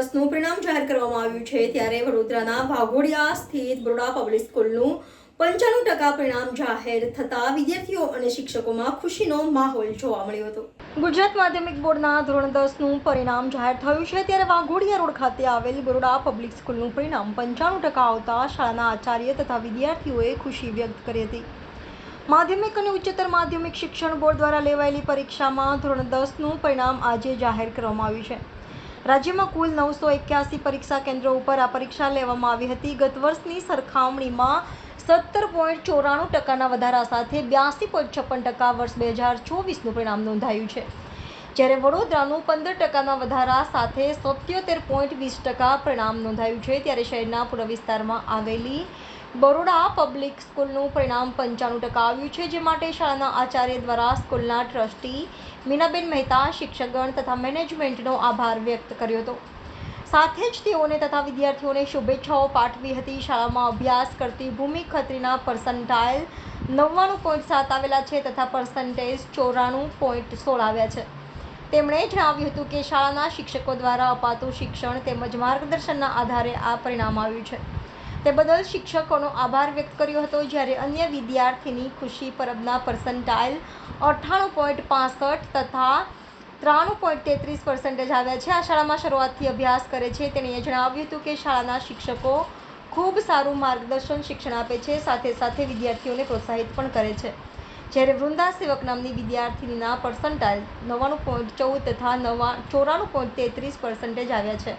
જાહેર કરવામાં આવ્યું છે. ત્યારે વડોદરાના વાઘોડિયા સ્થિત બરોડા પબ્લિક સ્કૂલનું પંચાણું ટકા પરિણામ જાહેર થતા વિદ્યાર્થીઓ અને શિક્ષકોમાં ખુશીનો માહોલ જોવા મળ્યો હતો. ગુજરાત માધ્યમિક બોર્ડના ધોરણ દસનું પરિણામ જાહેર થયું છે. ત્યારે વાઘોડિયા રોડ ખાતે આવેલી બરોડા પબ્લિક સ્કૂલનું પરિણામ પંચાણું ટકા આવતા શાળાના આચાર્ય તથા વિદ્યાર્થીઓએ ખુશી વ્યક્ત કરી હતી. માધ્યમિક અને ઉચ્ચતર માધ્યમિક શિક્ષણ બોર્ડ દ્વારા લેવાયેલી પરીક્ષામાં ધોરણ દસનું પરિણામ આજે જાહેર કરવામાં આવ્યું છે. રાજ્યમાં કુલ નવસો એક્યાસી પરીક્ષા કેન્દ્રો ઉપર આ પરીક્ષા લેવામાં આવી હતી. ગત વર્ષની સરખામણીમાં સત્તર પોઈન્ટ ચોરાણું ટકાના વધારા સાથે બ્યાસી પોઈન્ટ છપ્પન ટકા વર્ષ બે હજાર ચોવીસનું પરિણામ નોંધાયું છે. જ્યારે વડોદરાનું પંદર ટકાના વધારા સાથે સત્યોતેર પોઈન્ટ વીસ ટકા પરિણામ નોંધાયું છે, ત્યારે શહેરના પૂર્વ વિસ્તારમાં આવેલી બરોડા પબ્લિક સ્કૂલનું પરિણામ પંચાણું ટકા આવ્યું છે, જે માટે શાળાના આચાર્ય દ્વારા સ્કૂલના ટ્રસ્ટી મીનાબેન મહેતા, શિક્ષકગણ તથા મેનેજમેન્ટનો આભાર વ્યક્ત કર્યો હતો. સાથે જ તેઓને તથા વિદ્યાર્થીઓને શુભેચ્છાઓ પાઠવી હતી. શાળામાં અભ્યાસ કરતી ભૂમિ ખત્રીના પર્સન્ટાઇલ નવ્વાણું પોઈન્ટ સાત આવેલા છે તથા પર્સન્ટેજ ચોરાણું પોઈન્ટ સોળ આવ્યા છે. તેમણે જણાવ્યું હતું કે શાળાના શિક્ષકો દ્વારા અપાતું શિક્ષણ તેમજ માર્ગદર્શનના આધારે આ પરિણામ આવ્યું છે. તે બદલ શિક્ષકોનો આભાર વ્યક્ત કર્યો હતો જ્યારે અન્ય વિદ્યાર્થીની ખુશી પરબના પર્સન્ટાઇલ અઠ્ઠાણું પોઈન્ટ પાસઠ તથા ત્રાણું પોઈન્ટ તેત્રીસ પર્સન્ટેજ આવ્યા છે. આ શાળામાં શરૂઆતથી અભ્યાસ કરે છે. તેણીએ જણાવ્યું હતું કે શાળાના શિક્ષકો ખૂબ સારું માર્ગદર્શન શિક્ષણ આપે છે. સાથે સાથે વિદ્યાર્થીઓને પ્રોત્સાહિત પણ કરે છે. જ્યારે વૃંદા સેવક નામની વિદ્યાર્થીનીના પર્સન્ટાઇલ નવ્વાણું પોઈન્ટ ચૌદ તથા નવા ચોરાણું પોઈન્ટ તેત્રીસ પર્સન્ટેજ આવ્યા છે.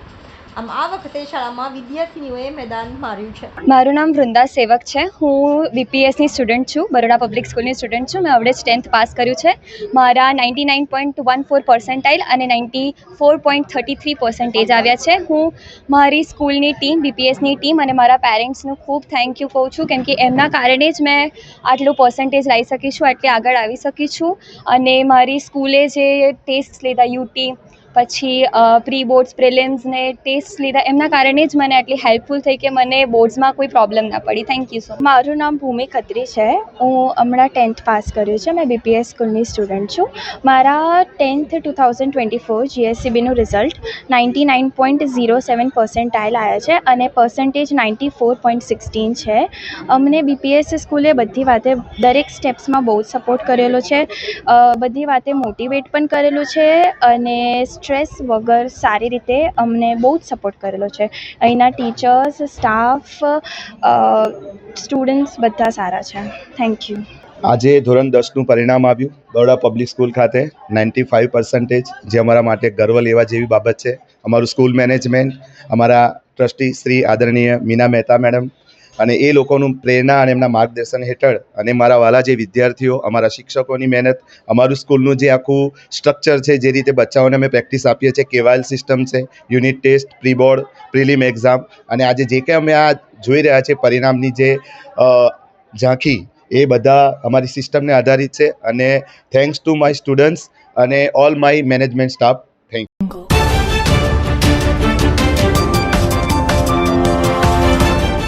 આમ આ વખતે શાળામાં વિદ્યાર્થીનીઓએ મેદાન માર્યું છે. મારું નામ વૃંદા સેવક છે. હું બીપીએસની સ્ટુડન્ટ છું. બરોડા પબ્લિક સ્કૂલની સ્ટુડન્ટ છું. મેં આવડે ટેન્થ પાસ કર્યું છે. મારા ninety nine point one four percentile અને ninety four point thirty three percentage આવ્યા છે. હું મારી સ્કૂલની ટીમ બીપીએસની ટીમ અને મારા પેરેન્ટ્સનું ખૂબ થેન્ક યુ કહું છું. કેમ કે એમના કારણે જ મેં આટલું પર્સન્ટેજ લાવી શકી છું આટલી આગળ આવી શકી છું અને મારી સ્કૂલે જે ટેસ્ટ લીધા યુટી પછી પ્રી બોર્ડ્સ પ્રિલિમ્સને ટેસ્ટ લીધા. એમના કારણે જ મને આટલી હેલ્પફુલ થઈ કે મને બોર્ડ્સમાં કોઈ પ્રોબ્લેમ ના પડી. થેન્ક યુ સો મારું નામ ભૂમિ ખત્રી છે. હું હમણાં ટેન્થ પાસ કર્યું છે. મેં બીપીએસ સ્કૂલની સ્ટુડન્ટ છું. મારા tenth two thousand twenty four જીએસસીબીનું result ninety nine point zero seven percentile આવ્યા છે અને percentage ninety four point sixteen છે. અમને બીપીએસ સ્કૂલે બધી વાતે દરેક સ્ટેપ્સમાં બહુ જ સપોર્ટ કરેલો છે. બધી વાતે મોટિવેટ પણ કરેલું છે અને સ્ટ્રેસ વગર સારી રીતે અમને બહુ જ સપોર્ટ કરેલો છે. અહીંના ટીચર્સ સ્ટાફ સ્ટુડન્ટ્સ બધા સારા છે. થેન્ક યુ આજે ધોરણ દસનું પરિણામ આવ્યું. બરોડા પબ્લિક સ્કૂલ ખાતે નાઇન્ટી ફાઇવ પર્સન્ટેજ જે અમારા માટે ગર્વ લેવા જેવી બાબત છે. અમારું સ્કૂલ મેનેજમેન્ટ અમારા ટ્રસ્ટી શ્રી આદરણીય મીના મહેતા મેડમ અને એ લોકોનું પ્રેરણા અને એમના માર્ગદર્શન હેઠળ અને મારા વાલા જે વિદ્યાર્થીઓ, અમારા શિક્ષકોની મહેનત, અમારું સ્કૂલનું જે આખું સ્ટ્રક્ચર છે, જે રીતે બચ્ચાઓને અમે પ્રેક્ટિસ આપીએ છીએ, કેવાયલ સિસ્ટમ છે unit test pre board prelim exam અને આજે જે કંઈ અમે આ જોઈ રહ્યા છે પરિણામની જે ઝાંખી, એ બધા અમારી સિસ્ટમને આધારિત છે અને થેન્ક્સ ટુ માય સ્ટુડન્ટ્સ અને ઓલ માય મેનેજમેન્ટ સ્ટાફ